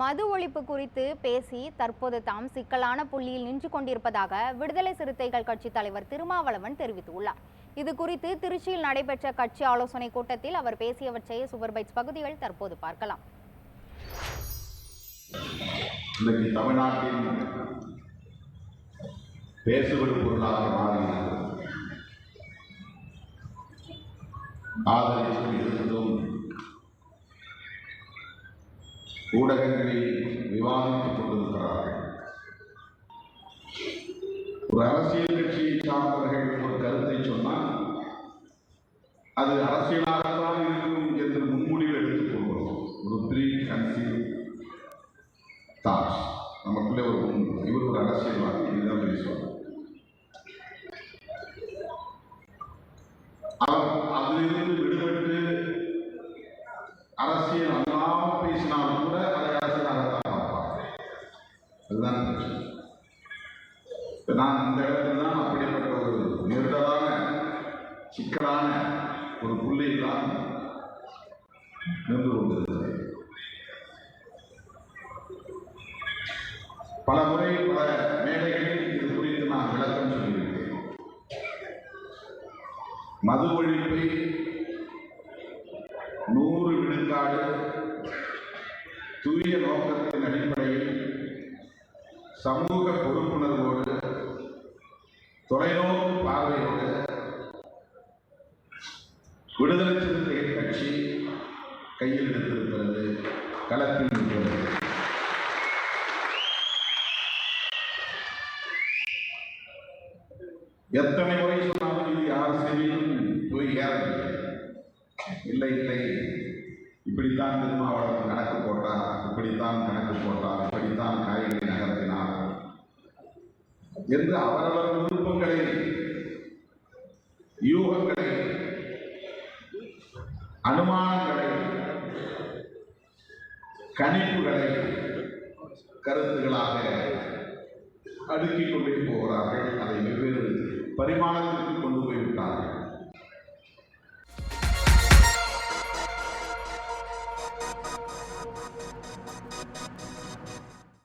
மது ஒழிப்பு குறித்து பேசி தற்போது தாம் சிக்கலான புள்ளியில் நின்று கொண்டிருப்பதாக விடுதலை சிறுத்தைகள் கட்சி தலைவர் திருமாவளவன் தெரிவித்துள்ளார். இது குறித்து திருச்சியில் நடைபெற்ற கட்சி ஆலோசனை கூட்டத்தில் அவர் பேசியவற்றை சுவர் பகுதிகள் தற்போது பார்க்கலாம். இன்றைக்கு தமிழ்நாட்டின் பொருளாக மாறியிருக்கிறது ஊடகங்களில் விவாதித்துக் கொண்டிருக்கிறார்கள் ஒரு அரசியல் கட்சியை சார்ந்தவர்கள் ஒரு கருத்தை சொன்னால் அது அரசியலாகத்தான் இருக்கும் என்று முன்முடிவு எடுத்துக் கொள்கிறோம் ஒரு ப்ரீ கன்சீவ் தாட்ஸ். நமக்குள்ளே ஒரு இவர் ஒரு அரசியல்வாதி இதுதான் பேசுவார் அவர் அதிலிருந்து விடுபட்டு அரசியல் அதுதான் பிரச்சனை நான் இந்த இடத்துல தான் அப்படிப்பட்ட ஒரு நெருடலான சிக்கலான ஒரு புள்ளியில் தான் நின்று கொண்டிருக்கிறேன் பல முறை பல மேடைகளில் இது குறித்து நான் விளக்கம் சொல்லியிருக்கேன் மது ஒழிப்பை நூறு விழுக்காடு தூய நோக்கத்தின் அடிப்படையில் சமூக பொறுப்புணர்வோடு தொலைநோக்கு பார்வையோடு விடுதலை சிறுத்தைகள் கட்சி கையில் எடுத்திருக்கிறது களத்தில் இருக்கிறது எத்தனை முறை சொன்னாலும் இது யார் செவியும் போய் ஏறவில்லை. இல்லை இல்லை. இப்படித்தான் திருமாவளவன் என்று அவரவர் விருப்பங்களை யூகங்களை அனுமானங்களை கணிப்புகளை கருத்துகளாக அடுக்கிக் கொண்டே போகிறார்கள். அதை வெவ்வேறு பரிமாணத்திற்கு கொண்டு போய் விட்டார்கள்